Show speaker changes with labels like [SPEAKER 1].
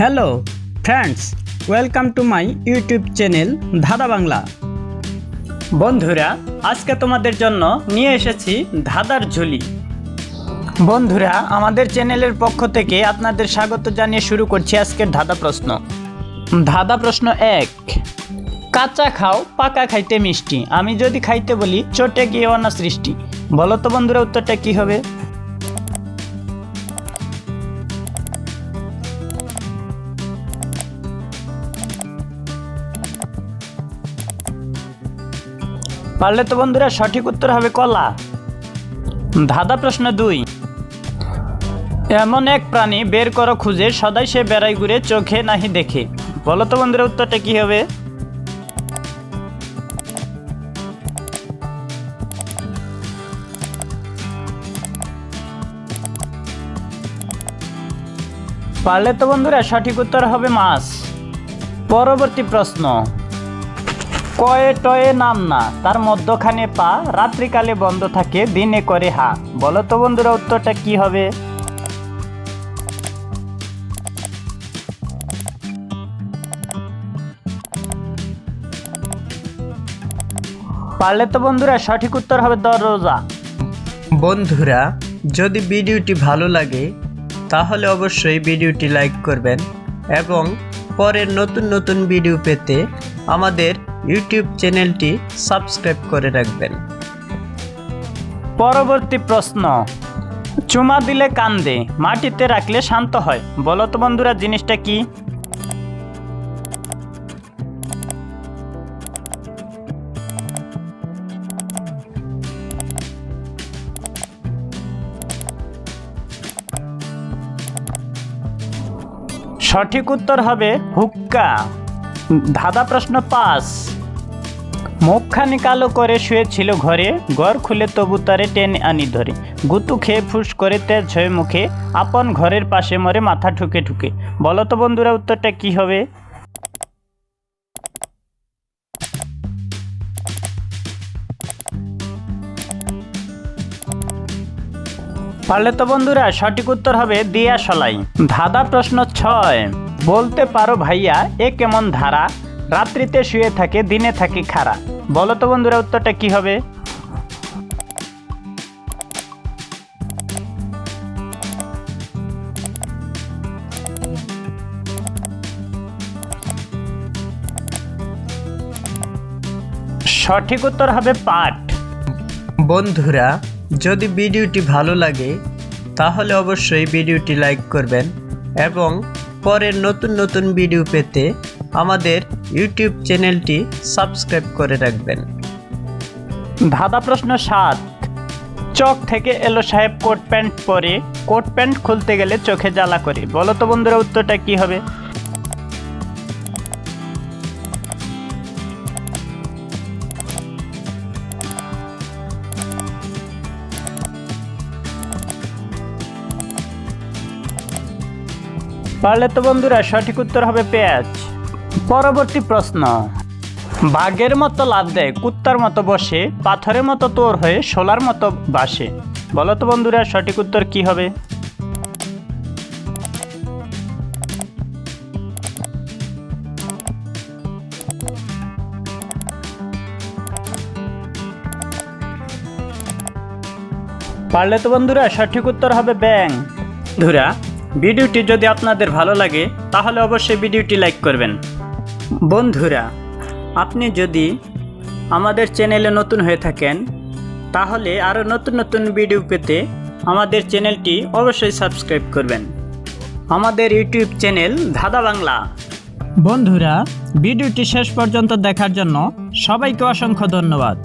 [SPEAKER 1] Hello friends welcome to my YouTube channel Dhadha Bangla বন্ধুরা, আজকে তোমাদের জন্য নিয়ে এসেছি ধাঁধার ঝুলি। বন্ধুরা, আমাদের চ্যানেলের পক্ষ থেকে আপনাদের স্বাগত জানিয়ে শুরু করছি আজকের ধাঁধা প্রশ্ন। ধাঁধা প্রশ্ন এক, কাঁচা খাও, পাকা খাইতে মিষ্টি। আমি যদি খাইতে বলি, চটে গিয়ে না সৃষ্টি। বলো তো বন্ধুরা, উত্তরটা কি হবে? পারলে তো বন্ধুরা সঠিক উত্তর হবে কলা। ধাঁধা প্রশ্ন দুই। এমন এক প্রাণী বের করো খুঁজে, সদাই সে বেড়াই ঘুরে চোখে নাহি দেখে। বলো তো বন্ধুরা উত্তরটা কি হবে? পারলে তো বন্ধুরা সঠিক উত্তর হবে মাছ। পরবর্তী প্রশ্ন। কয়ে টয়ে নাম না, তার মধ্যখানে পা, রাত্রিকালে বন্ধ থাকে, দিনে করে হা। বলো তো বন্ধুরা, উত্তরটা কি হবে? পারলে তো বন্ধুরা, সঠিক উত্তর হবে দরজা। বন্ধুরা, যদি ভিডিওটি ভালো লাগে, তাহলে অবশ্যই ভিডিওটি লাইক করবেন এবং পরের নতুন নতুন ভিডিও পেতে আমাদের ইউটিউব চ্যানেলটি সাবস্ক্রাইব করে রাখবেন। পরবর্তী প্রশ্ন। চুমা দিলে কান্দে, মাটিতে রাখলে শান্ত হয়। বলো তো বন্ধুরা, জিনিসটা কি? সঠিক উত্তর হবে হুক্কা। ধাঁধা প্রশ্ন পাঁচ। মুখখানি কালো করে শুয়েছিল ঘরে, ঘর খুলে তবু তারে টেনে আনি ধরে। গুতু খেয়ে ফুস করে তেজ হয়ে মুখে, আপন ঘরের পাশে মরে মাথা ঠুকে ঠুকে। বলো তো বন্ধুরা, উত্তরটা কি হবে? পারলে তো বন্ধুরা, সঠিক উত্তর হবে দিয়া সলাই। ধাঁধা প্রশ্ন ছয়। বলতে পারো ভাইয়া, এ কেমন ধারা? রাত্রিতে শুয়ে থাকে, দিনে থাকে খাড়া বলো তো বন্ধুরা, উত্তরটা কি হবে? সঠিক উত্তর হবে পাঠ বন্ধুরা, যদি ভিডিওটি ভালো লাগে, তাহলে অবশ্যই ভিডিওটি লাইক করবেন এবং পরের নতুন নতুন ভিডিও পেতে আমাদের ইউটিউব চ্যানেলটি সাবস্ক্রাইব করে রাখবেন। ধাঁধা প্রশ্ন সাত। চোখ থেকে এলো সাহেব কোট প্যান্ট পরে। কোট প্যান্ট খুলতে গেলে চোখে জ্বালা করে। বলো তো বন্ধুরা, উত্তরটা কি হবে? পারলে তো বন্ধুরা, সঠিক উত্তর হবে পেঁয়াজ। পরবর্তী প্রশ্ন। বাঘের মতো লাভ দেয় কুত্তার মতো বসে, পাথরের মতো তোর হয়ে শোলার মতো বাসে। বলো তো বন্ধুরা, সঠিক উত্তর কি হবে? পারলে তো বন্ধুরা, সঠিক উত্তর হবে ব্যাং। ধুরা, ভিডিওটি যদি আপনাদের ভালো লাগে, তাহলে অবশ্যই ভিডিওটি লাইক করবেন। বন্ধুরা, আপনি যদি আমাদের চ্যানেলে নতুন হয়ে থাকেন, তাহলে আরও নতুন নতুন ভিডিও পেতে আমাদের চ্যানেলটি অবশ্যই সাবস্ক্রাইব করবেন। আমাদের ইউটিউব চ্যানেল ধাঁধা বাংলা। বন্ধুরা, ভিডিওটি শেষ পর্যন্ত দেখার জন্য সবাইকে অসংখ্য ধন্যবাদ।